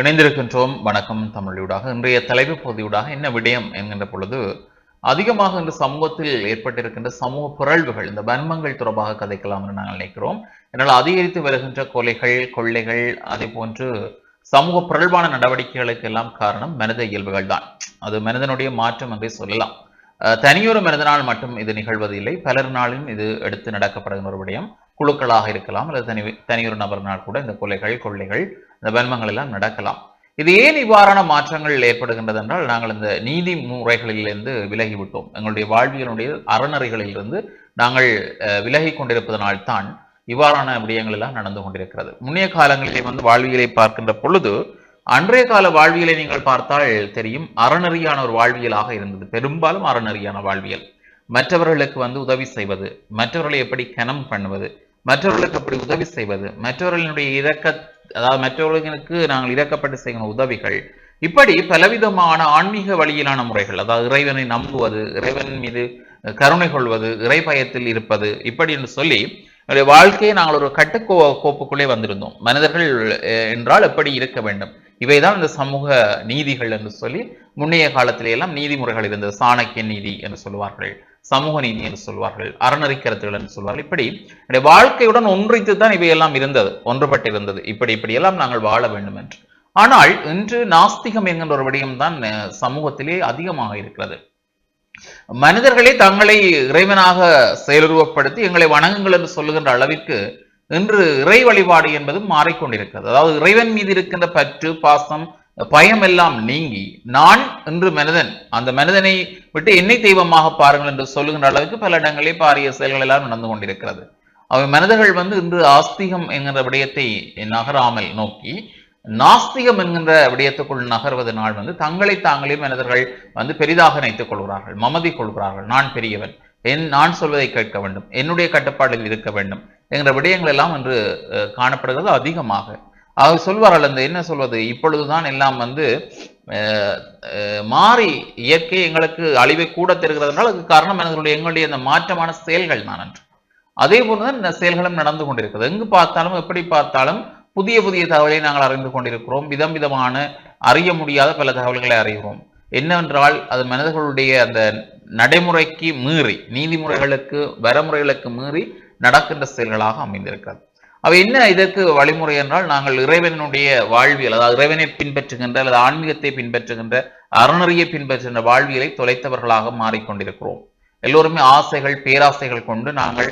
இணைந்திருக்கின்றோம். வணக்கம் தமிழூடாக இன்றைய தலைப்பு பகுதியூடாக என்ன விடயம் என்கின்ற பொழுது அதிகமாக இந்த சமூகத்தில் ஏற்பட்டிருக்கின்ற சமூக பிறழ்வுகள் இந்த வன்மங்கள் தொடர்பாக கதைக்கலாம் என்று நாங்கள் நினைக்கிறோம். என்னால் அதிகரித்து வருகின்ற கொலைகள் கொள்ளைகள் அதே போன்று சமூக பிறழ்வான நடவடிக்கைகளுக்கு எல்லாம் காரணம் மனித இயல்புகள் தான். அது மனிதனுடைய மாற்றம் என்றே சொல்லலாம். தனியொரு மனிதனால் மட்டும் இது நிகழ்வதில்லை. பலர் நாளும் இது எடுத்து நடக்கப்படுகின்ற ஒரு விடயம். குழுக்களாக இருக்கலாம். அல்லது தனி தனியொரு நபர்னால் கூட இந்த கொலைகள் கொள்ளைகள் இந்த வன்மங்கள் எல்லாம் நடக்கலாம். இது ஏன் இவ்வாறான மாற்றங்கள் ஏற்படுகின்றது என்றால் நாங்கள் இந்த நீதி முறைகளிலிருந்து விலகிவிட்டோம். எங்களுடைய வாழ்வியலுடைய அறநறைகளிலிருந்து நாங்கள் விலகி கொண்டிருப்பதனால்தான் இவ்வாறான விடயங்கள் எல்லாம் நடந்து கொண்டிருக்கிறது. முன்னைய காலங்களிலே வந்து வாழ்வியலை பார்க்கின்ற பொழுது அன்றைய கால வாழ்வியலை நீங்கள் பார்த்தால் தெரியும் அறநெறியான ஒரு வாழ்வியலாக இருந்தது. பெரும்பாலும் அறநெறியான வாழ்வியல். மற்றவர்களுக்கு வந்து உதவி செய்வது மற்றவர்களை எப்படி கனம் பண்ணுவது மற்றவர்களுக்கு எப்படி உதவி செய்வது மற்றவர்களினுடைய இறக்க அதாவது மற்றவர்களுக்கு நாங்கள் இறக்கப்பட்டு செய்கிற உதவிகள். இப்படி பலவிதமான ஆன்மீக வழியிலான முறைகள் அதாவது இறைவனை நம்புவது இறைவன் மீது கருணை கொள்வது இறை பயத்தில் இருப்பது இப்படி என்று சொல்லி என்னுடைய வாழ்க்கையை நாங்கள் ஒரு கட்டுக்கோ கோப்புக்குள்ளே வந்திருந்தோம். மனிதர்கள் என்றால் எப்படி இருக்க வேண்டும்? இவைதான் இந்த சமூக நீதிகள் என்று சொல்லி முன்னைய காலத்திலே எல்லாம் நீதிமுறைகள் இருந்தது. சாணக்கிய நீதி என்று சொல்லுவார்கள் சமூக நீதி என்று சொல்வார்கள் அறநெறி கருத்துகள் என்று சொல்வார்கள் இப்படி என்னுடைய வாழ்க்கையுடன் ஒன்றித்து தான் இவையெல்லாம் இருந்தது ஒன்றுபட்டிருந்தது. இப்படி இப்படியெல்லாம் நாங்கள் வாழ வேண்டும் என்று. ஆனால் இன்று நாஸ்திகம் என்கின்ற ஒரு விடயம் தான் சமூகத்திலே அதிகமாக இருக்கிறது. மனிதர்களே தங்களை இறைவனாக செயலுருவப்படுத்தி எங்களை வணங்குங்கள் என்று சொல்லுகின்ற அளவிற்கு இன்று இறை வழிபாடு என்பது மாறிக்கொண்டிருக்கிறது. அதாவது இறைவன் மீது இருக்கின்ற பற்று பாசம் பயம் எல்லாம் நீங்கி நான் என்று மனிதன் அந்த மனிதனை விட்டு என்னை தெய்வமாக பாருங்கள் என்று சொல்லுகின்ற அளவுக்கு பல இடங்களிலே பாரிய செயல்கள் எல்லாம் நடந்து கொண்டிருக்கிறது. அவை மனிதர்கள் வந்து இன்று ஆஸ்திகம் என்கிற விடயத்தை நகராமல் நோக்கி நாஸ்திகம் என்கின்ற விடயத்துக்குள் நகர்வதனால் வந்து தங்களை தாங்களே மனிதர்கள் வந்து பெரிதாக நினைத்துக் கொள்கிறார்கள் மமதி கொள்கிறார்கள். நான் பெரியவன். என் நான் சொல்வதை கேட்க வேண்டும் என்னுடைய கட்டுப்பாட்டில் இருக்க வேண்டும் என்கிற விடயங்கள் எல்லாம் இன்று காணப்படுகிறது அதிகமாக. அவர் சொல்வார்கள் அந்த என்ன சொல்வது? இப்பொழுதுதான் எல்லாம் வந்து மாறி இயற்கை எங்களுக்கு அழிவை கூட தருகிறதுனால் அதுக்கு காரணம் மனிதர்களுடைய எங்களுடைய அந்த மாற்றமான செயல்கள் தான் என்று. அதே போலதான் இந்த செயல்களும் நடந்து கொண்டிருக்கிறது. எங்கு பார்த்தாலும் எப்படி பார்த்தாலும் புதிய புதிய தகவலை நாங்கள் அறிந்து கொண்டிருக்கிறோம். விதம் விதமான அறிய முடியாத பல தகவல்களை அறிகிறோம். என்னவென்றால் அது மனிதர்களுடைய அந்த நடைமுறைக்கு மீறி நீதிமுறைகளுக்கு வரமுறைகளுக்கு மீறி நடக்கின்ற செயல்களாக அமைந்திருக்கிறது. அவை என்ன இதற்கு வழிமுறை என்றால் நாங்கள் இறைவனுடைய வாழ்வியல் அதாவது இறைவனை பின்பற்றுகின்ற அல்லது ஆன்மீகத்தை பின்பற்றுகின்ற அறநறியை பின்பற்றுகின்ற வாழ்வியலை தொலைத்தவர்களாக மாறிக்கொண்டிருக்கிறோம். எல்லோருமே ஆசைகள் பேராசைகள் கொண்டு நாங்கள்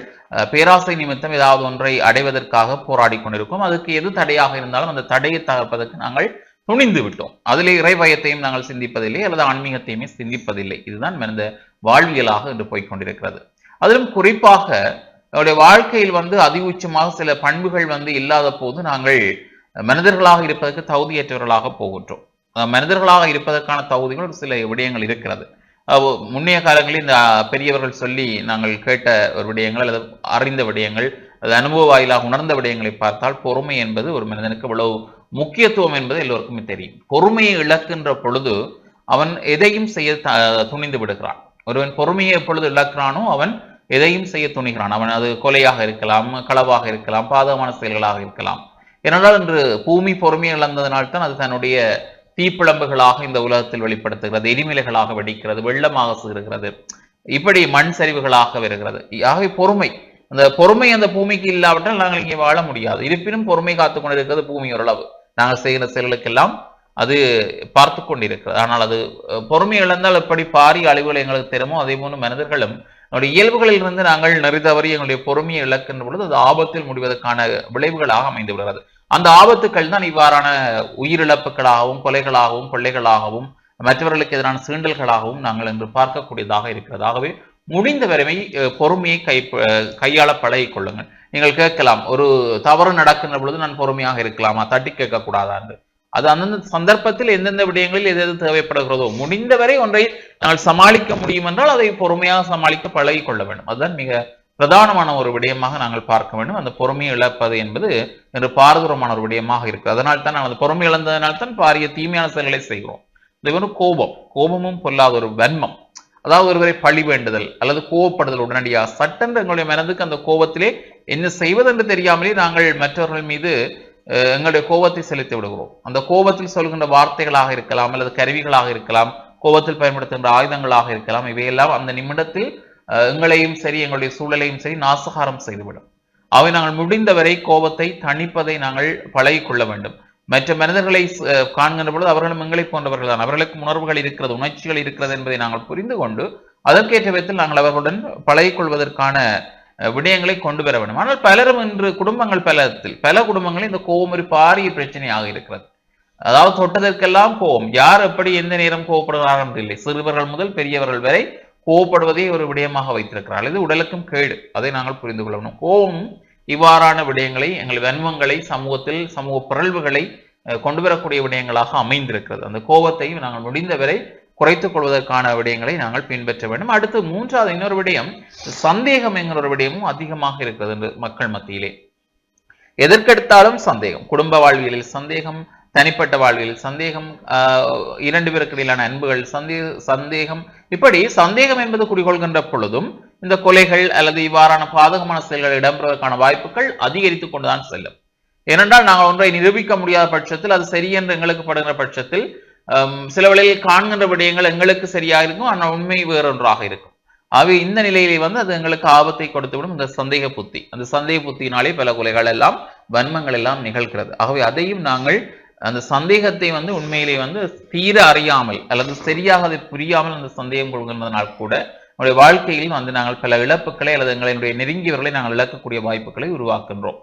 பேராசை நிமித்தம் ஏதாவது ஒன்றை அடைவதற்காக போராடி கொண்டிருக்கோம் அதுக்கு எது தடையாக இருந்தாலும் அந்த தடையை தகர்ப்பதற்கு நாங்கள் துணிந்து விட்டோம். அதிலே இறைவயத்தையும் நாங்கள் சிந்திப்பதில்லை அல்லது ஆன்மீகத்தையுமே சிந்திப்பதில்லை. இதுதான் மனித வாழ்வியலாக இன்று போய்கொண்டிருக்கிறது அதிலும் குறிப்பாக நம்முடைய வாழ்க்கையில் வந்து அதிஉச்சமாக சில பண்புகள் வந்து இல்லாத போது நாங்கள் மனிதர்களாக இருப்பதற்கு தகுதியற்றவர்களாக போகின்றோம். மனிதர்களாக இருப்பதற்கான தகுதிகள் ஒரு சில விடயங்கள் இருக்கிறது. முன்னைய காலங்களில் இந்த பெரியவர்கள் சொல்லி நாங்கள் கேட்ட ஒரு விடயங்கள் அல்லது அறிந்த விடயங்கள் அது அனுபவ வாயிலாக உணர்ந்த விடயங்களை பார்த்தால் பொறுமை என்பது ஒரு மனிதனுக்கு இவ்வளவு முக்கியத்துவம் என்பது எல்லோருக்குமே தெரியும். பொறுமையை இழக்கின்ற பொழுது அவன் எதையும் செய்ய துணிந்து விடுகிறான். ஒருவன் பொறுமையை எப்பொழுது இழக்கிறானோ அவன் எதையும் செய்ய துணிகிறான். அவன் அது கொலையாக இருக்கலாம் களவாக இருக்கலாம் பாதகமான செயல்களாக இருக்கலாம். ஏனென்றால் இன்று பூமி பொறுமையை இழந்ததனால் தான் அது தன்னுடைய தீப்பிழம்புகளாக இந்த உலகத்தில் வெளிப்படுத்துகிறது எரிமலைகளாக வெடிக்கிறது வெள்ளமாக சீறுகிறது இப்படி மண் சரிவுகளாக வருகிறது. ஆகவே பொறுமை அந்த பொறுமை அந்த பூமிக்கு இல்லாவிட்டால் நாங்கள் இங்கே வாழ முடியாது. இருப்பினும் பொறுமை காத்து கொண்டிருக்கிறது பூமி ஓரளவு. நாங்கள் செய்கிற செயல்களுக்கெல்லாம் அது பார்த்து கொண்டிருக்கிறது. ஆனால் அது பொறுமை இழந்தால் எப்படி பாரிய அழிவுகள் எங்களுக்கு தெரியுமோ அதே போன்று மனிதர்களும் நம்முடைய இயல்புகளில் இருந்து நாங்கள் நெறிதவறி எங்களுடைய பொறுமையை இழக்கின்ற பொழுது அது ஆபத்தில் முடிவதற்கான விளைவுகளாக அமைந்து விடுகிறது அந்த ஆபத்துக்கள் தான் இவ்வாறான உயிரிழப்புகளாகவும் கொலைகளாகவும் கொள்ளைகளாகவும் மற்றவர்களுக்கு எதிரான சீண்டல்களாகவும் நாங்கள் இன்று பார்க்கக்கூடியதாக இருக்கிறது. ஆகவே முடிந்த வரைமை பொறுமையை கை கையாள பழகி கொள்ளுங்கள். நீங்கள் கேட்கலாம் ஒரு தவறு நடக்கின்ற பொழுது நான் பொறுமையாக இருக்கலாமா? தட்டி கேட்கக்கூடாதா என்று அது அந்தந்த சந்தர்ப்பத்தில் எந்தெந்த விடயங்களில் எது எது தேவைப்படுகிறதோ முடிந்தவரை ஒன்றை நாங்கள் சமாளிக்க முடியும் என்றால் அதை பொறுமையாக சமாளிக்க பழகி கொள்ள வேண்டும். அதுதான் மிக பிரதானமான ஒரு விடயமாக நாங்கள் பார்க்க வேண்டும். அந்த பொறுமையை இழப்பது என்பது என்று பாரதூரமான ஒரு விடயமாக இருக்கு அதனால் தான் நாங்கள் அந்த பொறுமை இழந்ததனால் தான் பாரிய தீமையான செயல்களை செய்கிறோம். இது ஒரு கோபம். கோபமும் பொல்லாத ஒரு வன்மம். அதாவது ஒருவரை பழி வேண்டுதல் அல்லது கோவப்படுதல் உடனடியாக சட்டென்று எங்களுடைய மனதுக்கு அந்த கோபத்திலே என்ன செய்வதென்று தெரியாமலே நாங்கள் மற்றவர்கள் மீது எங்களுடைய கோபத்தை செலுத்தி விடுகிறோம். அந்த கோபத்தில் சொல்கின்ற வார்த்தைகளாக இருக்கலாம் அல்லது கருவிகளாக இருக்கலாம் கோபத்தில் பயன்படுத்துகின்ற ஆயுதங்களாக இருக்கலாம் இவையெல்லாம் அந்த நிமிடத்தில் எங்களையும் சரி எங்களுடைய சூழலையும் சரி நாசகாரம் செய்துவிடும். அவை நாங்கள் முடிந்தவரை கோபத்தை தணிப்பதை நாங்கள் பழகிக்கொள்ள வேண்டும். மற்ற மனிதர்களை காண்கின்ற பொழுது அவர்களும் எங்களை போன்றவர்கள் தான் அவர்களுக்கு உணர்வுகள் இருக்கிறது உணர்ச்சிகள் இருக்கிறது என்பதை நாங்கள் புரிந்து கொண்டு அதற்கேற்ற விதத்தில் நாங்கள் அவர்களுடன் பழகிக்கொள்வதற்கான விடயங்களை கொண்டு வர வேண்டும். ஆனால் பலரும் இன்று குடும்பங்கள் பலத்தில் பல குடும்பங்களில் இந்த கோபம் ஒரு பாரிய பிரச்சனையாக இருக்கிறது. அதாவது தொட்டதற்கெல்லாம் கோபம். யார் எப்படி எந்த நேரம் கோவப்படுகிறார்கள் இல்லை. சிறுவர்கள் முதல் பெரியவர்கள் வரை கோவப்படுவதே ஒரு விடயமாக வைத்திருக்கிறார்கள். இது உடலுக்கும் கேடு. அதை நாங்கள் புரிந்து கொள்ள வேண்டும். கோபம் இவ்வாறான விடயங்களை எங்கள் வன்மங்களை சமூகத்தில் சமூக பிறழ்வுகளை கொண்டு வரக்கூடிய விடயங்களாக அமைந்திருக்கிறது. அந்த கோபத்தை நாங்கள் முடிந்தவரை குறைத்துக் கொள்வதற்கான விடயங்களை நாங்கள் பின்பற்ற வேண்டும். அடுத்து மூன்றாவது இன்னொரு விடயம் சந்தேகம் என்கிற ஒரு விடயமும் அதிகமாக இருக்கிறது என்று மக்கள் மத்தியிலே. எதற்கெடுத்தாலும் சந்தேகம். குடும்ப வாழ்வியலில் சந்தேகம் தனிப்பட்ட வாழ்வில் சந்தேகம் ஆஹ், இரண்டு பேருக்கு இடையிலான அன்புகள் சந்தே சந்தேகம். இப்படி சந்தேகம் என்பது குடிகொள்கின்ற பொழுதும் இந்த கொலைகள் அல்லது இவ்வாறான பாதகமான செயல்கள் இடம்பெறுவதற்கான வாய்ப்புகள் அதிகரித்துக் கொண்டுதான் செல்லும். ஏனென்றால் நாங்கள் ஒன்றை நிரூபிக்க முடியாத பட்சத்தில் அது சரி என்று எங்களுக்கு படுகிற பட்சத்தில் சில வேளையில் காண்கின்ற விடயங்கள் எங்களுக்கு சரியாக இருக்கும் ஆனால் உண்மை வேறொன்றாக இருக்கும். ஆகவே இந்த நிலையிலே வந்து அது எங்களுக்கு ஆபத்தை கொடுத்துவிடும் இந்த சந்தேக புத்தி. அந்த சந்தேக புத்தியினாலே பல கொலைகள் எல்லாம் வன்மங்கள் எல்லாம் நிகழ்கிறது. ஆகவே அதையும் நாங்கள் அந்த சந்தேகத்தை வந்து உண்மையிலே வந்து தீர அறியாமல் அல்லது சரியாக அதை புரியாமல் அந்த சந்தேகம் கொள்கின்றதனால் கூட நம்முடைய வாழ்க்கையில் வந்து நாங்கள் பல இழப்புகளை அல்லது எங்களுடைய நெருங்கியவர்களை நாங்கள் இழக்கக்கூடிய வாய்ப்புகளை உருவாக்குகின்றோம்.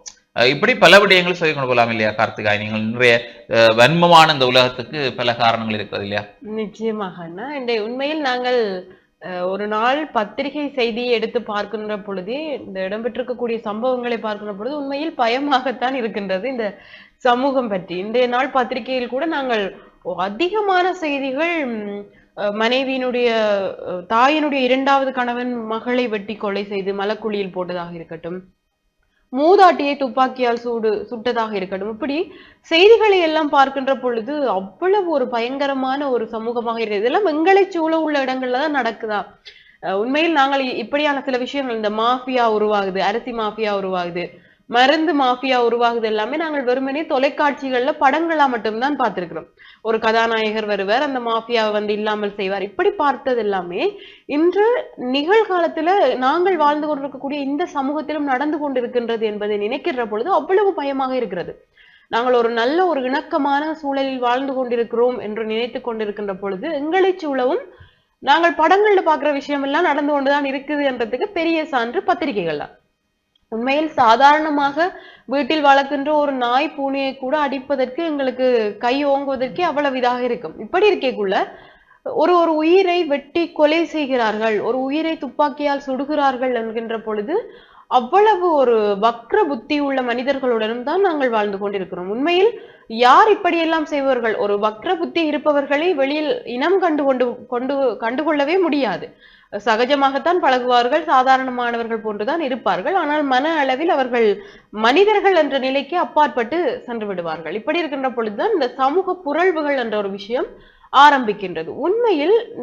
இப்படி பல விடயங்கள் சொல்லிக் கொண்டு போகலாம் இல்லையா கார்த்திகாய் நீங்கள் இன்றைய வன்மமான இந்த உலகத்துக்கு பல காரணங்கள் இருக்கிறது இல்லையா? நிச்சயமாக இந்த உண்மையில் நாங்கள் ஒரு நாள் பத்திரிகை செய்தியை எடுத்து பார்க்கின்ற பொழுதே இந்த இடம்பெற்றிருக்கக்கூடிய சம்பவங்களை பார்க்கின்ற பொழுது உண்மையில் பயமாகத்தான் இருக்கின்றது. இந்த சமூகம் பற்றி. இன்றைய நாள் பத்திரிகையில் கூட நாங்கள் அதிகமான செய்திகள் மனைவியினுடைய தாயினுடைய இரண்டாவது கணவன் மகளை வெட்டி கொலை செய்து மலக்குழியில் போட்டதாக இருக்கட்டும் மூதாட்டியை துப்பாக்கியால் சூடு சுட்டதாக இருக்கட்டும் இப்படி செய்திகளை எல்லாம் பார்க்கின்ற பொழுது அவ்வளவு ஒரு பயங்கரமான ஒரு சமூகமாக இருக்கிறது இதெல்லாம் எங்களை சூழ உள்ள இடங்கள்ல தான் நடக்குதா? உண்மையில் நாங்கள் இப்படியான சில விஷயங்கள் இந்த மாஃபியா உருவாகுது அரிசி மாஃபியா உருவாகுது மருந்து மாஃபியா உருவாகுது எல்லாமே நாங்கள் வெறுமனே தொலைக்காட்சிகள்ல படங்களா மட்டும்தான் பார்த்திருக்கிறோம். ஒரு கதாநாயகர் வருவார் அந்த மாஃபியாவை வந்து இல்லாமல் செய்வார். இப்படி பார்த்தது எல்லாமே இன்று நிகழ்காலத்துல நாங்கள் வாழ்ந்து கொண்டிருக்கக்கூடிய இந்த சமூகத்திலும் நடந்து கொண்டிருக்கின்றது என்பதை நினைக்கின்ற பொழுது அவ்வளவு பயமாக இருக்கிறது. நாங்கள் ஒரு நல்ல ஒரு இணக்கமான சூழலில் வாழ்ந்து கொண்டிருக்கிறோம் என்று நினைத்து கொண்டிருக்கின்ற பொழுது எங்களை சூழவும் நாங்கள் படங்கள்ல பார்க்குற விஷயம் எல்லாம் நடந்து கொண்டுதான் இருக்குது என்றதுக்கு பெரிய சான்று பத்திரிகைகள் தான் உண்மையில் சாதாரணமாக வீட்டில் வளர்க்கின்ற ஒரு நாய் பூனையை கூட அடிப்பதற்கு எங்களுக்கு கை ஓங்குவதற்கே அவ்வளவு இதாக இருக்கும். இப்படி இருக்கேக்குள்ள ஒரு ஒரு உயிரை வெட்டி கொலை செய்கிறார்கள் ஒரு உயிரை துப்பாக்கியால் சுடுகிறார்கள் என்கின்ற பொழுது அவ்வளவு ஒரு வக்ர புத்தி உள்ள மனிதர்களுடனும் தான் நாங்கள் வாழ்ந்து கொண்டிருக்கிறோம். உண்மையில் யார் இப்படியெல்லாம் செய்வார்கள் ஒரு வக்ர புத்தி இருப்பவர்களை வெளியில் இனம் கண்டு கொண்டு கொண்டு கண்டுகொள்ளவே முடியாது. சகஜமாகத்தான் பழகுவார்கள் சாதாரணமானவர்கள் போன்றுதான் இருப்பார்கள். ஆனால் மன அளவில் அவர்கள் மனிதர்கள் என்ற நிலைக்கு அப்பாற்பட்டு சென்று விடுவார்கள். இப்படி இருக்கின்ற பொழுதுதான் இந்த சமூக புரள்வுகள் என்ற ஒரு விஷயம் ஆரம்பிக்கின்றது. உண்மையில்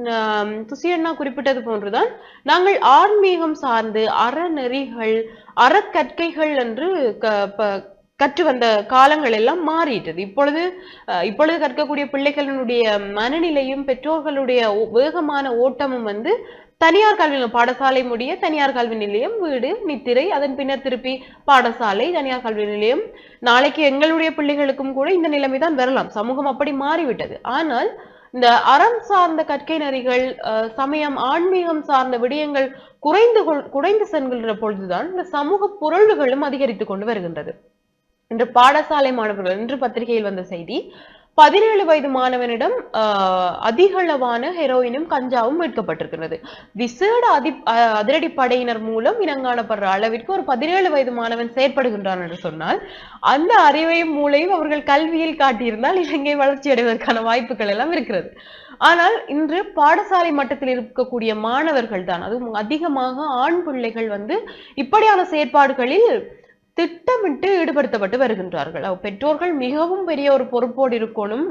துசியண்ணா குறிப்பிட்டது போன்றுதான் நாங்கள் ஆன்மீகம் சார்ந்து அறநெறிகள் அறக்கற்கைகள் என்று க- ப- கற்று வந்த காலங்கள் எல்லாம் மாறிட்டது. இப்பொழுது இப்பொழுது கற்கக்கூடிய பிள்ளைகளினுடைய மனநிலையும் பெற்றோர்களுடைய ஓ- வேகமான ஓட்டமும் வந்து தனியார் கல்வி பாடசாலை முடிய தனியார் கல்வி நிலையம் வீடு நித்திரை அதன் பின்னர் திருப்பி பாடசாலை தனியார் கல்வி நிலையம். நாளைக்கு எங்களுடைய பிள்ளைகளுக்கும் கூட இந்த நிலைமை தான் வரலாம். சமூகம் அப்படி மாறிவிட்டது. ஆனால் இந்த அறம் சார்ந்த கற்கை நெறிகள் சமயம் ஆன்மீகம் சார்ந்த விடயங்கள் குறைந்து கொள் குறைந்து சென்கின்ற பொழுதுதான் இந்த சமூக புரள்வுகளும் அதிகரித்து கொண்டு வருகின்றது. இன்று பாடசாலை மாணவர்கள் இன்று பத்திரிகையில் வந்த செய்தி பதினேழு வயது மாணவனிடம் ஆஹ், அதிகளவான ஹெரோயினும் கஞ்சாவும் மீட்கப்பட்டிருக்கிறது. விசேட அதி அஹ், அதிரடிப்படையினர் மூலம் இனங்காணப்படுற அளவிற்கு ஒரு பதினேழு வயது மாணவன் செயற்படுகின்றான் என்று சொன்னால் அந்த அறிவையும் மூளையும் அவர்கள் கல்வியில் காட்டியிருந்தால் இலங்கை வளர்ச்சி அடைவதற்கான வாய்ப்புகள் எல்லாம் இருக்கிறது. ஆனால் இன்று பாடசாலை மட்டத்தில் இருக்கக்கூடிய மாணவர்கள் தான் அதுவும் அதிகமாக ஆண் பிள்ளைகள் வந்து இப்படியான செயற்பாடுகளில் திட்டமிட்டு ஈடுபடுத்தப்பட்டு வருகின்றார்கள். பெற்றோர்கள் மிகவும் பெரிய ஒரு பொறுப்போடு இருக்கணும்.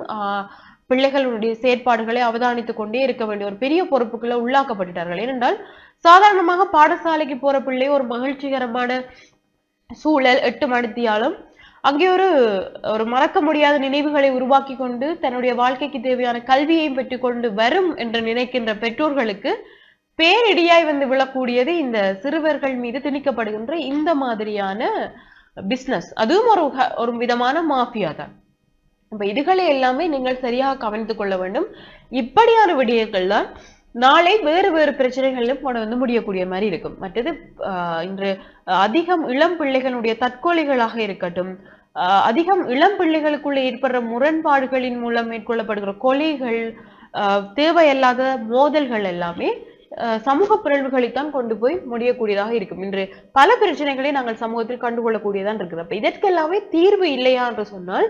பிள்ளைகளுடைய செயற்பாடுகளை அவதானித்துக் கொண்டே இருக்க வேண்டிய ஒரு பெரிய பொறுப்புக்குள்ள உள்ளாக்கப்பட்டுட்டார்கள். ஏனென்றால் சாதாரணமாக பாடசாலைக்கு போற பிள்ளை ஒரு மகிழ்ச்சிகரமான சூழல் எட்டு மணித்தியாலும் அங்கே ஒரு ஒரு மறக்க முடியாத நினைவுகளை உருவாக்கி கொண்டு தன்னுடைய வாழ்க்கைக்கு தேவையான கல்வியையும் பெற்றுக்கொண்டு வரும் என்று நினைக்கின்ற பெற்றோர்களுக்கு பேரிடியாய் வந்து விழக்கூடியது இந்த சிறுவர்கள் மீது திணிக்கப்படுகின்ற இந்த மாதிரியான பிசினஸ் அதுவும் ஒரு ஒரு விதமான மாஃபியா தான். அப்ப இதுகளை எல்லாமே நீங்கள் சரியாக கவனித்துக் கொள்ள வேண்டும். இப்படியான விடயங்கள் தான் நாளை வேறு வேறு பிரச்சனைகளிலும் கொண்டு வந்து முடியக்கூடிய மாதிரி இருக்கும். மற்றது ஆஹ், இன்று அதிகம் இளம் பிள்ளைகளுடைய தற்கொலைகளாக இருக்கட்டும் ஆஹ், அதிகம் இளம் பிள்ளைகளுக்குள்ள ஏற்படுற முரண்பாடுகளின் மூலம் மேற்கொள்ளப்படுகிற கொலைகள் ஆஹ், தேவையில்லாத மோதல்கள் எல்லாமே சமூக பிறழ்வுகளைத்தான் கொண்டு போய் முடியக்கூடியதாக இருக்கும். இன்று பல பிரச்சனைகளை நாங்கள் சமூகத்தில் கண்டுகொள்ளக்கூடியதான் இருக்குது. அப்ப இதற்கெல்லாமே தீர்வு இல்லையா என்று சொன்னால்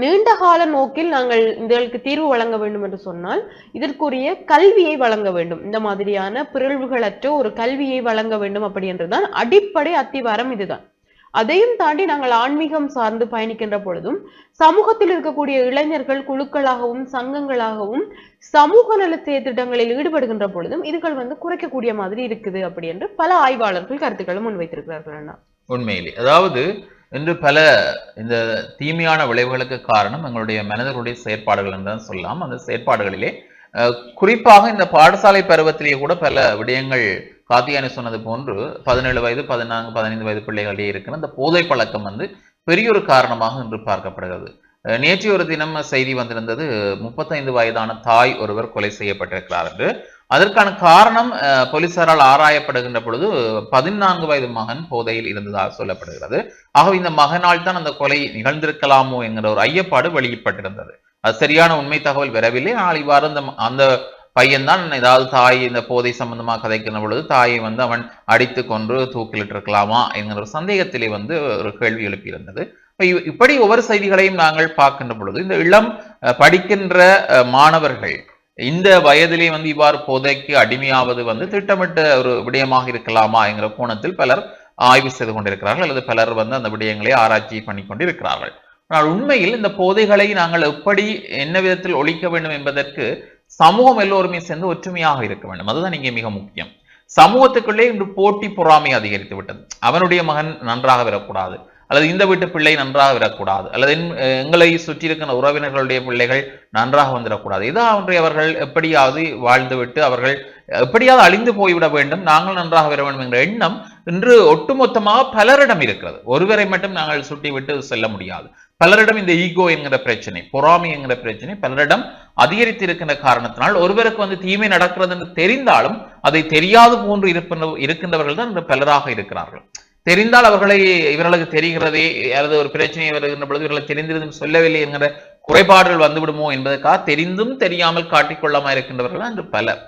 நீண்ட கால நோக்கில் நாங்கள் இதற்கு தீர்வு வழங்க வேண்டும் என்று சொன்னால் இதற்குரிய கல்வியை வழங்க வேண்டும். இந்த மாதிரியான பிறழ்வுகளற்ற ஒரு கல்வியை வழங்க வேண்டும் அப்படி என்றுதான் அடிப்படை அத்திவாரம் இதுதான். அதையும் தாண்டி நாங்கள் ஆன்மீகம் சார்ந்து பயணிக்கின்ற பொழுதும் சமூகத்தில் இருக்கக்கூடிய இளைஞர்கள் குழுக்களாகவும் சங்கங்களாகவும் சமூக நல திட்டங்களில் ஈடுபடுகின்ற பொழுதும் இதுகள் வந்து குறைக்கக்கூடிய மாதிரி இருக்குது அப்படி என்று பல ஆய்வாளர்கள் கருத்துக்களை முன்வைத்திருக்கிறார்கள் அண்ணா. உண்மையிலே. அதாவது இன்று பல இந்த தீமையான விளைவுகளுக்கு காரணம் எங்களுடைய மனிதர்களுடைய செயற்பாடுகள் தான் சொல்லலாம். அந்த செயற்பாடுகளிலே குறிப்பாக இந்த பாடசாலை பருவத்திலேயே கூட பல விடயங்கள் காத்தியானி சொன்னது போன்று பதினேழு வயது பதினான்கு பதினைந்து வயது பிள்ளைகளிடையே இருக்கிற அந்த போதை பழக்கம் வந்து பெரிய ஒரு காரணமாக இன்று பார்க்கப்படுகிறது. நேற்று ஒரு தினம் செய்தி வந்திருந்தது முப்பத்தைந்து வயதான தாய் ஒருவர் கொலை செய்யப்பட்டிருக்கிறார் என்று. அதற்கான காரணம் போலீசாரால் ஆராயப்படுகின்ற பொழுது பதினான்கு வயது மகன் போதையில் இருந்ததாக சொல்லப்படுகிறது. ஆகவே இந்த மகனால் தான் அந்த கொலை நிகழ்ந்திருக்கலாமோ என்கிற ஒரு ஐயப்பாடு வெளியப்பட்டிருந்தது அது சரியான உண்மை தகவல் வரவில்லை. ஆனால் இவ்வாறு அந்த அந்த பையன்தான் ஏதாவது தாய் இந்த போதை சம்பந்தமாக கதைக்கிற பொழுது தாயை வந்து அவன் அடித்து கொன்று தூக்கிலிட்டிருக்கலாமா என்கிற ஒரு சந்தேகத்திலே வந்து ஒரு கேள்வி எழுப்பியிருந்தது. இப்படி ஒவ்வொரு செய்திகளையும் நாங்கள் பார்க்கின்ற பொழுது இந்த இளம் அஹ், படிக்கின்ற மாணவர்கள் இந்த வயதிலே வந்து இவ்வாறு போதைக்கு அடிமையாவது வந்து திட்டமிட்ட ஒரு விடயமாக இருக்கலாமா என்கிற கோணத்தில் பலர் ஆய்வு செய்து கொண்டிருக்கிறார்கள். அல்லது பலர் வந்து அந்த விடயங்களை ஆராய்ச்சி பண்ணி கொண்டிருக்கிறார்கள். ஆனால் உண்மையில் இந்த போதைகளை நாங்கள் எப்படி என்ன விதத்தில் ஒழிக்க வேண்டும் என்பதற்கு சமூகம் எல்லோருமே சேர்ந்து ஒற்றுமையாக இருக்க வேண்டும். அதுதான் இங்கே மிக முக்கியம். சமூகத்துக்குள்ளே இன்று போட்டி பொறாமை அதிகரித்து விட்டது. அவனுடைய மகன் நன்றாக வரக்கூடாது அல்லது இந்த வீட்டு பிள்ளை நன்றாக விடக்கூடாது. அல்லது எங்களை சுற்றி இருக்கிற உறவினர்களுடைய பிள்ளைகள் நன்றாக வந்துடக்கூடாது. இதோ ஒன்றை அவர்கள் எப்படியாவது வாழ்ந்துவிட்டு அவர்கள் எப்படியாவது அழிந்து போய்விட வேண்டும். நாங்கள் நன்றாக வர வேண்டும் என்ற எண்ணம் இன்று ஒட்டுமொத்தமாக பலரிடம் இருக்கிறது. ஒருவரை மட்டும் நாங்கள் சுட்டி விட்டு செல்ல முடியாது. பலரிடம் இந்த ஈகோ என்கிற பிரச்சனை பொறாமை என்கிற பிரச்சனை பலரிடம் அதிகரித்து இருக்கின்ற காரணத்தினால் ஒருவருக்கு வந்து தீமை நடக்கிறது என்று தெரிந்தாலும் அதை தெரியாது போன்று இருக்கின்ற இருக்கின்றவர்கள் தான் இன்று பலராக இருக்கிறார்கள். தெரிந்தால் அவர்களை இவர்களுக்கு தெரிகிறதே அல்லது ஒரு பிரச்சனை வருகின்ற பொழுது இவர்களை தெரிந்திருந்தும் சொல்லவில்லை என்கிற குறைபாடுகள் வந்துவிடுமோ என்பதற்காக தெரிந்தும் தெரியாமல் காட்டிக்கொள்ளாமல் இருக்கின்றவர்கள் என்று பலர்.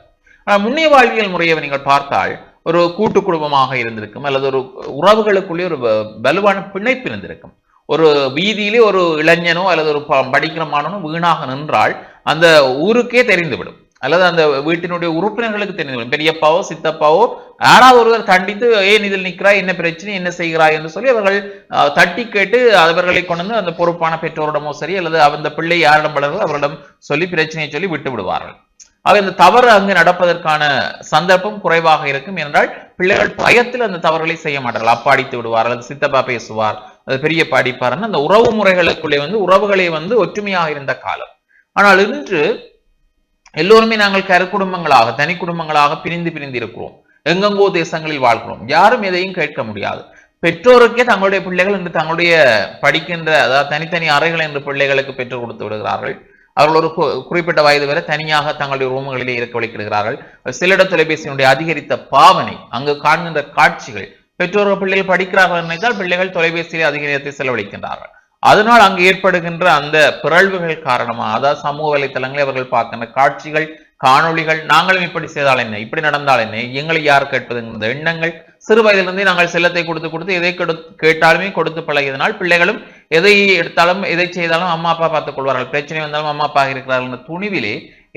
ஆனால் முன்னைய வாழ்வியல் முறையை நீங்கள் பார்த்தால் ஒரு கூட்டு குடும்பமாக இருந்திருக்கும் அல்லது ஒரு உறவுகளுக்குள்ளே ஒரு வலுவான பிணைப்பு இருந்திருக்கும். ஒரு வீதியிலே ஒரு இளைஞனோ அல்லது ஒரு ப- படிக்கிற மாணவனோ வீணாக நின்றால் அந்த ஊருக்கே தெரிந்துவிடும். அல்லது அந்த வீட்டினுடைய உறுப்பினர்களுக்கு தெரிந்துவிடும். பெரியப்பாவோ சித்தப்பாவோ யாராவது ஒருவர் கண்டித்து ஏன் இதில் நிற்கிறாய்? என்ன பிரச்சனை? என்ன செய்கிறாய்? என்று சொல்லி அவர்கள் தட்டி கேட்டு அவர்களை கொண்டு வந்து அந்த பொறுப்பான பெற்றோரிடமோ சரி அல்லது அந்த பிள்ளை யாரிடம் வளர்கள் அவரிடம் சொல்லி பிரச்சனையை சொல்லி விட்டு விடுவார்கள். ஆக இந்த தவறு அங்கு நடப்பதற்கான சந்தர்ப்பம் குறைவாக இருக்கும். என்றால் பிள்ளைகள் பயத்தில் அந்த தவறுகளை செய்ய மாட்டார்கள். அப்பா அடித்து விடுவார் அல்லது சித்தப்பா பேசுவார் அது பெரிய பாடிப்பாருன்னு அந்த உறவு முறைகளுக்குள்ளே வந்து உறவுகளே வந்து ஒற்றுமையாக இருந்த காலம். ஆனால் இன்று எல்லோருமே நாங்கள் கரு குடும்பங்களாக தனி குடும்பங்களாக பிரிந்து பிரிந்து இருக்கிறோம். எங்கெங்கோ தேசங்களில் வாழ்கிறோம். யாரும் எதையும் கேட்க முடியாது. பெற்றோருக்கே தங்களுடைய பிள்ளைகள் என்று தங்களுடைய படிக்கின்ற அதாவது தனித்தனி அறைகள் என்று பிள்ளைகளுக்கு பெற்றுக் கொடுத்து விடுகிறார்கள். அவர்கள் ஒரு கு- குறிப்பிட்ட வயது வரை தனியாக தங்களுடைய ரூம்களிலே இருக்க வைக்கிறார்கள் சிலிட தொலைபேசியினுடைய அதிகரித்த பாவனை அங்கு காண்கின்ற காட்சிகள் பெற்றோர்கள் பிள்ளைகள் படிக்கிறார்கள் நினைத்தால் பிள்ளைகள் தொலைபேசியிலே அதிக நேரத்தை செலவழிக்கின்றார்கள். அதனால் அங்கு ஏற்படுகின்ற அந்த பிறழ்வுகள் காரணமாக அதாவது சமூக வலைத்தளங்களை அவர்கள் பார்க்கின்ற காட்சிகள் காணொளிகள் நாங்களும் இப்படி செய்தால் என்ன? இப்படி நடந்தால் என்ன? எங்களை யார் கேட்பதுங்கிற எண்ணங்கள். சிறு வயதிலிருந்தே நாங்கள் செல்லத்தை கொடுத்து கொடுத்து எதை கேட்டாலுமே கொடுத்து பழகியதனால் பிள்ளைகளும் எதை எடுத்தாலும் எதை செய்தாலும் அம்மா அப்பா பார்த்துக் கொள்வார்கள். பிரச்சனை வந்தாலும் அம்மா அப்பா இருக்கிறார்கள் என்ற துணிவிலே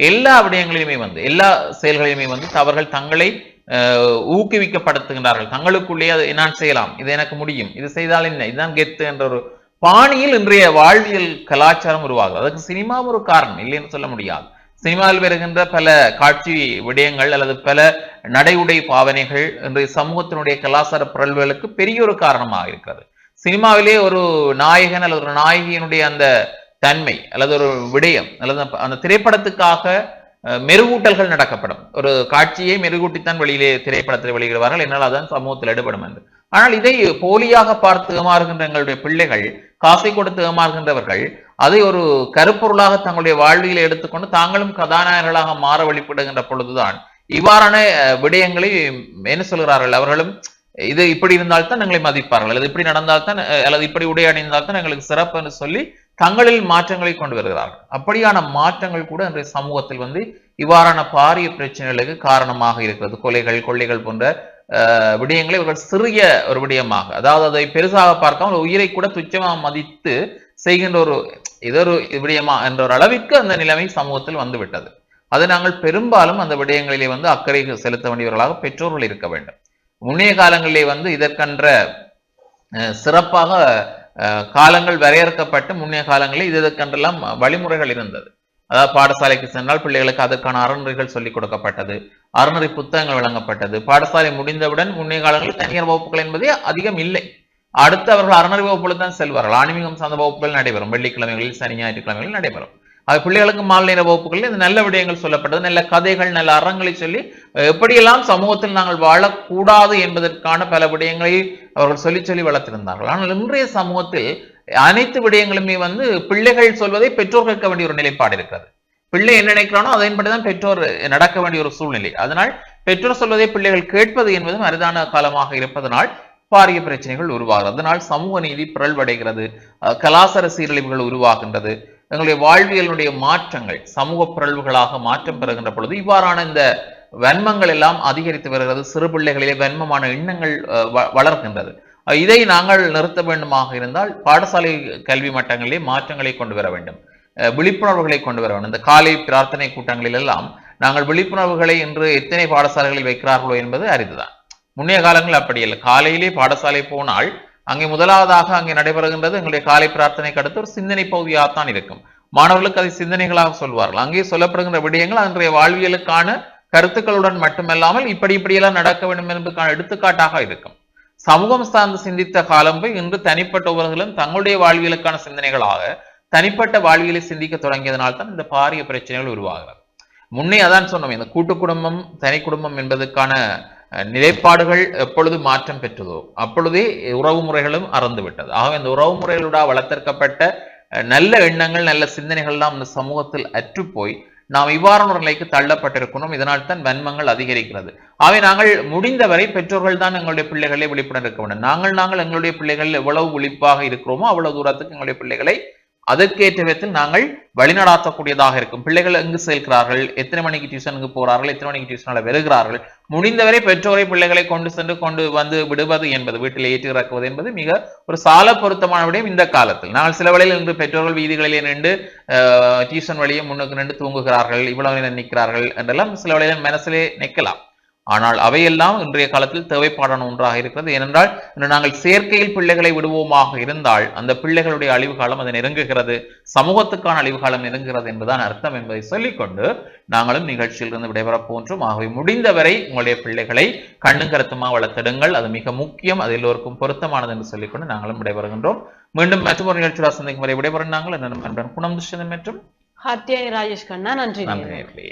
எல்லா விடயங்களிலுமே வந்து எல்லா செயல்களிலுமே வந்து அவர்கள் தங்களை ஊக்குவிக்கப்படுத்துகின்றார்கள். தங்களுக்குள்ளே அதை நான் செய்யலாம்? இது எனக்கு முடியும். இது செய்தால் என்ன? இதுதான் கெத்து என்ற ஒரு பாணியில் இன்றைய வாழ்வியல் கலாச்சாரம் உருவாகும் அதுக்கு சினிமாவும் ஒரு காரணம். இல்லைன்னு சொல்ல முடியாது. சினிமாவில் வருகின்ற பல காட்சி விடயங்கள் அல்லது பல நடை உடை பாவனைகள் இன்றைய சமூகத்தினுடைய கலாச்சார பிறழ்வுகளுக்கு பெரிய ஒரு காரணமாக இருக்கிறது. சினிமாவிலே ஒரு நாயகன் அல்லது ஒரு நாயகியினுடைய அந்த தன்மை அல்லது ஒரு விடயம் அல்லது அந்த- திரைப்படத்துக்காக மெருகூட்டல்கள் நடக்கப்படும். ஒரு காட்சியை மெருகூட்டித்தான் வெளியிலே திரைப்படத்தில் வெளியிடுவார்கள். என்னால் அதான் சமூகத்தில் எடுபடும் என்று. ஆனால் இதை போலியாக பார்த்து ஏமாறுகின்ற எங்களுடைய பிள்ளைகள் காசை கொடுத்து ஏமாறுகின்றவர்கள் அதை ஒரு கருப்பொருளாக தங்களுடைய வாழ்வியில் எடுத்துக்கொண்டு தாங்களும் கதாநாயகர்களாக மாற வழிபடுகின்ற பொழுதுதான் இவ்வாறான விடயங்களை என்ன சொல்கிறார்கள்? அவர்களும் இது இப்படி இருந்தால்தான் எங்களை மதிப்பார்கள். அல்லது இப்படி நடந்தால்தான் அல்லது இப்படி உடை அணிந்தால்தான் எங்களுக்கு சிறப்பு என்று சொல்லி தங்களில் மாற்றங்களை கொண்டு வருகிறார்கள். அப்படியான மாற்றங்கள் கூட இன்றைய சமூகத்தில் வந்து இவ்வாறான பாரிய பிரச்சனைகளுக்கு காரணமாக இருக்கிறது. கொலைகள் கொள்ளைகள் போன்ற விடயங்களை இவர்கள் சிறிய ஒரு விடயமாக அதாவது அதை பெருசாக பார்க்காமல் உயிரை கூட துச்சமாக மதித்து செய்கின்ற ஒரு இது ஒரு விடயமா என்ற ஒரு அளவிற்கு அந்த நிலைமை சமூகத்தில் வந்துவிட்டது அது நாங்கள் பெரும்பாலும் அந்த விடயங்களிலே வந்து அக்கறை செலுத்த வேண்டியவர்களாக பெற்றோர்கள் இருக்க வேண்டும். முன்னைய காலங்களிலே வந்து இதற்கென்ற சிறப்பாக காலங்கள் வரையறுக்கப்பட்டு முன்னைய காலங்களில் இது இதற்கென்றெல்லாம் வழிமுறைகள் இருந்தது. அதாவது பாடசாலைக்கு சென்றால் பிள்ளைகளுக்கு அதற்கான அறநெறிகள் சொல்லிக் கொடுக்கப்பட்டது அறநெறி புத்தகங்கள் வழங்கப்பட்டது. பாடசாலை முடிந்தவுடன் முன்னைய காலங்களில் தனியார் வகுப்புகள் என்பதே அதிகம் இல்லை. அடுத்து அவர்கள் அறநெறி வகுப்புகள் தான் செல்வார்கள். ஆன்மீகம் சார்ந்த வகுப்புகள் நடைபெறும். வெள்ளிக்கிழமைகளில் சனி ஞாயிற்றுக்கிழமைகளில் நடைபெறும். அது பிள்ளைகளுக்கு மாலை நேர வகுப்புகளில் இந்த நல்ல விடயங்கள் சொல்லப்பட்டது. நல்ல கதைகள் நல்ல அறங்களை சொல்லி எப்படியெல்லாம் சமூகத்தில் நாங்கள் வாழக்கூடாது என்பதற்கான பல விடயங்களை அவர்கள் சொல்லி சொல்லி வளர்த்திருந்தார்கள். ஆனால் இன்றைய சமூகத்தில் அனைத்து விடயங்களுமே வந்து பிள்ளைகள் சொல்வதை பெற்றோர் கேட்க வேண்டிய ஒரு நிலைப்பாடு இருக்கிறது. பிள்ளை என்ன நினைக்கிறானோ அதன்படிதான் பெற்றோர் நடக்க வேண்டிய ஒரு சூழ்நிலை. அதனால் பெற்றோர் சொல்வதை பிள்ளைகள் கேட்பது என்பதும் அரிதான காலமாக இருப்பதனால் பாரிய பிரச்சனைகள் உருவாகிறது. அதனால் சமூக நீதி பிறழ்வடைகிறது கலாசார சீரழிவுகள் உருவாகின்றது. எங்களுடைய வாழ்வியலினுடைய மாற்றங்கள் சமூக பிறழ்வுகளாக மாற்றம் பெறுகின்ற பொழுது இவ்வாறான இந்த வன்மங்கள் எல்லாம் அதிகரித்து வருகிறது சிறு பிள்ளைகளிலே வன்மமான எண்ணங்கள் வ- வளர்கின்றது. இதை நாங்கள் நிறுத்த வேண்டுமாக இருந்தால் பாடசாலை கல்வி மட்டங்களிலே மாற்றங்களை கொண்டு வர வேண்டும். விழிப்புணர்வுகளை கொண்டு வர வேண்டும். இந்த காலை பிரார்த்தனை கூட்டங்களில் எல்லாம் நாங்கள் விழிப்புணர்வுகளை இன்று எத்தனை பாடசாலைகளில் வைக்கிறார்களோ என்பது அரிதுதான் முன்னைய காலங்கள் அப்படி இல்லை காலையிலே பாடசாலை போனால் அங்கே முதலாவதாக அங்கே நடைபெறுகின்றது எங்களுடைய காலை பிரார்த்தனைக்கு அடுத்து ஒரு சிந்தனை பகுதியாகத்தான் இருக்கும். மாணவர்களுக்கு அதை சிந்தனைகளாக சொல்வார்கள். அங்கே சொல்லப்படுகின்ற விடயங்கள் அன்றைய வாழ்வியலுக்கான கருத்துக்களுடன் மட்டுமல்லாமல் இப்படி இப்படியெல்லாம் நடக்க வேண்டும் என்பதற்கான எடுத்துக்காட்டாக இருக்கும். சமூகம் சார்ந்து சிந்தித்த காலம் போய் இன்று தனிப்பட்ட ஒவ்வொருவர்களும் தங்களுடைய வாழ்வியலுக்கான சிந்தனைகளாக தனிப்பட்ட வாழ்வியலை சிந்திக்க தொடங்கியதனால் தான் இந்த பாரிய பிரச்சனைகள் உருவாகிறது. முன்னே அதான் சொன்னோம் இந்த கூட்டு குடும்பம் தனி குடும்பம் என்பதற்கான நிலைப்பாடுகள் எப்பொழுது மாற்றம் பெற்றதோ அப்பொழுதே உறவு முறைகளும் அறந்து விட்டது. ஆகவே இந்த உறவு முறைகளூடாக வளர்த்தெடுக்கப்பட்ட நல்ல எண்ணங்கள் நல்ல சிந்தனைகள் எல்லாம் இந்த சமூகத்தில் அற்றுப்போய் நாம் இவ்வாறான ஒரு நிலைக்கு தள்ளப்பட்டிருக்கணும். இதனால் தான் வன்மங்கள் அதிகரிக்கிறது. ஆகவே நாங்கள் முடிந்தவரை பெற்றோர்கள் தான் எங்களுடைய பிள்ளைகளை விழிப்புடன் இருக்க வேண்டும். நாங்கள் நாங்கள் எங்களுடைய பிள்ளைகள் எவ்வளவு விழிப்பாக இருக்கிறோமோ அவ்வளவு தூரத்துக்கு எங்களுடைய பிள்ளைகளை அதற்கேற்ற விதத்தில் நாங்கள் வழிநடாத்தக்கூடியதாக இருக்கும். பிள்ளைகள் எங்கு செல்கிறார்கள்? எத்தனை மணிக்கு டியூஷனுக்கு போறார்கள்? எத்தனை மணிக்கு டியூஷனில் வருகிறார்கள்? முடிந்தவரை பெற்றோரை பிள்ளைகளை கொண்டு சென்று கொண்டு வந்து விடுவது என்பது வீட்டில் ஏற்றி இறக்குவது என்பது மிக ஒரு சால பொருத்தமான விடயம் இந்த காலத்தில். நாங்கள் சில வழியில் இன்று பெற்றோர்கள் வீதிகளிலே நின்று டியூஷன் வழியே முன்னுக்கு நின்று தூங்குகிறார்கள் இவ்வளவு நேரம் நிற்கிறார்கள் என்றெல்லாம் சில வழியில் மனசிலே நிற்கலாம். ஆனால் அவையெல்லாம் இன்றைய காலத்தில் தேவைப்பாடான ஒன்றாக இருக்கிறது. ஏனென்றால் இன்று நாங்கள் செயற்கையில் பிள்ளைகளை விடுவோமாக இருந்தால் அந்த பிள்ளைகளுடைய அழிவு காலம் அது நெருங்குகிறது. சமூகத்துக்கான அழிவு காலம் நெருங்குகிறது என்பதுதான் அர்த்தம் என்பதை சொல்லிக்கொண்டு நாங்களும் நிகழ்ச்சியிலிருந்து விடைபெறப் போன்றோம் ஆகவே முடிந்தவரை உங்களுடைய பிள்ளைகளை கண்ணும் கருத்துமாக வளர்த்திடுங்கள். அது மிக முக்கியம். அது எல்லோருக்கும் பொருத்தமானது என்று சொல்லிக்கொண்டு நாங்களும் விடைபெறுகின்றோம். மீண்டும் மற்றொரு நிகழ்ச்சியில் சந்திக்கும் வரை விடைபெறும் நாங்கள். குணம் துஷ்யதன் மற்றும் ஹாத்தியாய் ராஜேஷ் கண்ணா. நன்றி. நன்றி.